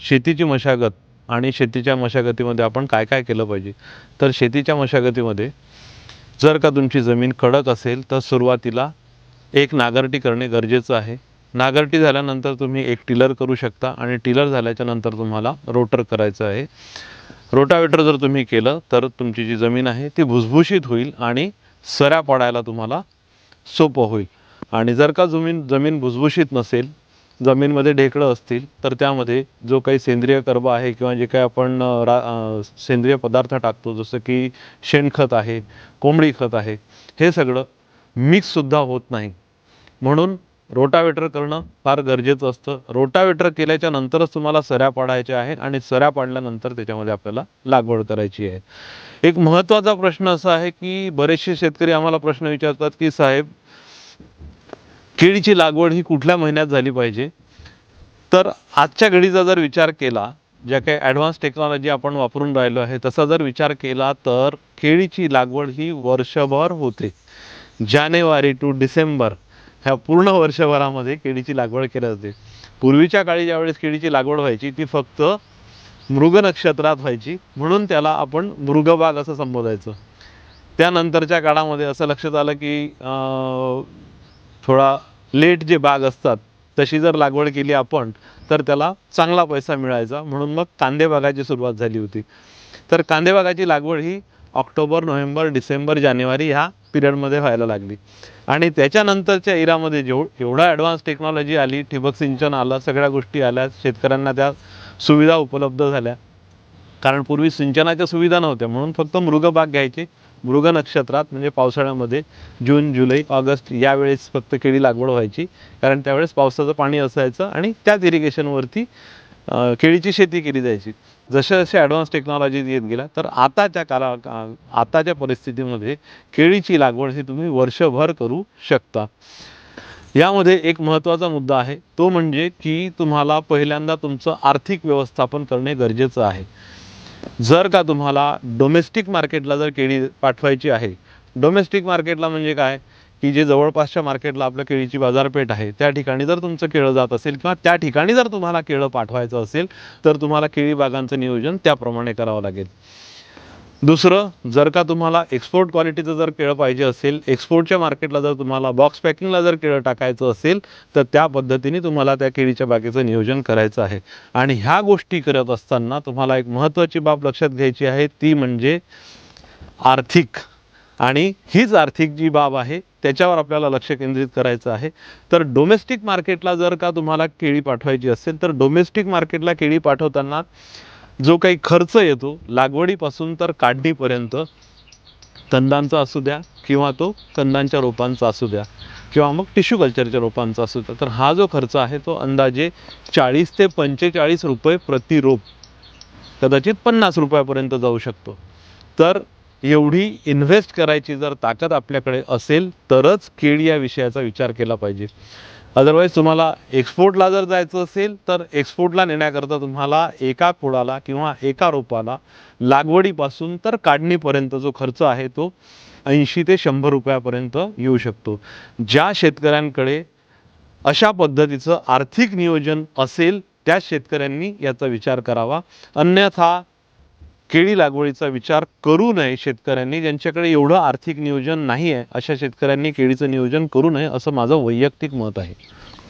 शेतीची मशागत आणि शेतीच्या मशागतीमध्ये आपण काय काय केलं पाहिजे? तर शेतीच्या मशागतीमध्ये जर का तुमची जमीन कडक असेल तर सुरुवातीला एक नांगरटी करणे गरजेचं आहे. नांगरटी झाल्यानंतर तुम्ही एक टिलर करू शकता आणि टिलर झाल्याच्यानंतर तुम्हाला रोटर करायचं आहे. रोटावेटर जर तुम्ही केलं तर तुमची जी जमीन आहे ती भुसभुशीत होईल आणि सऱ्या पडायला तुम्हाला सोपं होईल. आणि जर का जमीन जमीन भुसभुशीत नसेल जमीनमध्ये ढेकळं असतील तर त्यामध्ये जो काही सेंद्रिय कर्ब आहे किंवा जे काही आपण रा सेंद्रिय पदार्थ टाकतो जसं की शेणखत आहे कोंबडी खत आहे हे सगळं मिक्ससुद्धा होत नाही. म्हणून रोटावेटर करणं फार गरजेचं असतं. रोटावेटर केल्याच्या नंतरच तुम्हाला सऱ्या पाडायच्या आहे आणि सऱ्या पाडल्यानंतर त्याच्यामध्ये आपल्याला लागवड करायची आहे. एक महत्त्वाचा प्रश्न असा आहे की बरेचसे शेतकरी आम्हाला प्रश्न विचारतात की साहेब केळीची लागवड ही कुठल्या महिन्यात झाली पाहिजे? तर आजच्या घडीचा जर विचार केला ज्या काही ॲडव्हान्स टेक्नॉलॉजी आपण वापरून राहिलो आहे तसा जर विचार केला तर केळीची लागवड ही वर्षभर होते. जानेवारी टू डिसेंबर ह्या पूर्ण वर्षभरामध्ये केळीची लागवड केली जाते. पूर्वीच्या काळी ज्यावेळेस केळीची लागवड व्हायची ती फक्त मृग नक्षत्रात व्हायची म्हणून त्याला आपण मृगबाग असं संबोधायचं. त्यानंतरच्या काळामध्ये असं लक्षात आलं की थोडा लेट जे बाग असतात तशी जर लागवड केली आपण तर त्याला चांगला पैसा मिळायचा. म्हणून मग कांदेबागाची सुरुवात झाली होती. तर कांदेबागाची लागवड ही ऑक्टोबर नोव्हेंबर डिसेंबर जानेवारी ह्या पिरियडमध्ये व्हायला लागली. आणि त्याच्यानंतरच्या इरामध्ये जेव एवढा ॲडव्हान्स टेक्नॉलॉजी आली ठिबक सिंचन आलं सगळ्या गोष्टी आल्या शेतकऱ्यांना त्या सुविधा उपलब्ध झाल्या. कारण पूर्वी सिंचनाच्या सुविधा नव्हत्या म्हणून फक्त मृगबाग घ्यायचे मृग नक्षत्रात म्हणजे पावसाळ्यामध्ये जून जुलै ऑगस्ट यावेळेस फक्त केळी लागवड व्हायची. कारण त्यावेळेस पावसाचं पाणी असायचं आणि त्याच इरिगेशनवरती केळीची शेती केली जायची. जसे जसे ॲडव्हान्स टेक्नॉलॉजी येत गेल्या तर आताच्या काला आताच्या परिस्थितीमध्ये केळीची लागवड ही तुम्ही वर्षभर करू शकता. यामध्ये एक महत्त्वाचा मुद्दा आहे. तो म्हणजे की तुम्हाला पहिल्यांदा तुमचं आर्थिक व्यवस्थापन करणे गरजेचं आहे. जर का तुम्हाला डोमेस्टिक मार्केटला जर केळी पाठवायची आहे डोमेस्टिक मार्केटला म्हणजे काय? की जे जवळपासच्या मार्केटला आपल्या केळीची बाजारपेठ आहे त्या ठिकाणी जर तुमचं केळं जात असेल किंवा त्या ठिकाणी जर तुम्हाला केळं पाठवायचं असेल तर तुम्हाला केळी बागांचं नियोजन त्याप्रमाणे करावं लागेल. दुसरं जर का तुम्हाला एक्सपोर्ट क्वालिटीचं जर केळं पाहिजे असेल एक्सपोर्टच्या मार्केटला जर तुम्हाला बॉक्स पॅकिंगला जर केळं टाकायचं असेल तर त्या पद्धतीने तुम्हाला त्या केळीच्या बागेचं नियोजन करायचं आहे. आणि ह्या गोष्टी करत असताना तुम्हाला एक महत्त्वाची बाब लक्षात घ्यायची आहे ती म्हणजे आर्थिक. आणि हीच आर्थिक जी बाब आहे त्याच्यावर आपल्याला लक्ष केंद्रित करायचं आहे. तर डोमेस्टिक मार्केटला जर का तुम्हाला केळी पाठवायची असेल तर डोमेस्टिक मार्केटला केळी पाठवताना जो काही खर्च येतो लागवडीपासून तर काढणीपर्यंत कंदांचा असू द्या किंवा तो कंदांच्या रोपांचा असू द्या किंवा मग टिश्यू कल्चरच्या रोपांचा असू द्या तर हा जो खर्च आहे तो अंदाजे चाळीस ते पंचेचाळीस रुपये प्रति रोप कदाचित पन्नास रुपयापर्यंत जाऊ शकतो. तर एवढी इन्व्हेस्ट करायची जर ताकद आपल्याकडे असेल तरच केळी या विषयाचा विचार केला पाहिजे. अदरवाईज तुम्हाला एक्सपोर्टला जर जायचं असेल तर एक्सपोर्टला नेण्याकरता तुम्हाला एका खोडाला किंवा एका रोपाला लागवडीपासून तर काढणीपर्यंत जो खर्च आहे तो ऐंशी ते शंभर रुपयापर्यंत येऊ शकतो. ज्या शेतकऱ्यांकडे अशा पद्धतीचं आर्थिक नियोजन असेल त्या शेतकऱ्यांनी याचा विचार करावा. अन्यथा केळी लागवडीचा विचार करू नये शेतकऱ्यांनी ज्यांच्याकडे एवढं आर्थिक नियोजन नाही आहे अशा शेतकऱ्यांनी केळीचं नियोजन करू नये असं माझं वैयक्तिक मत आहे.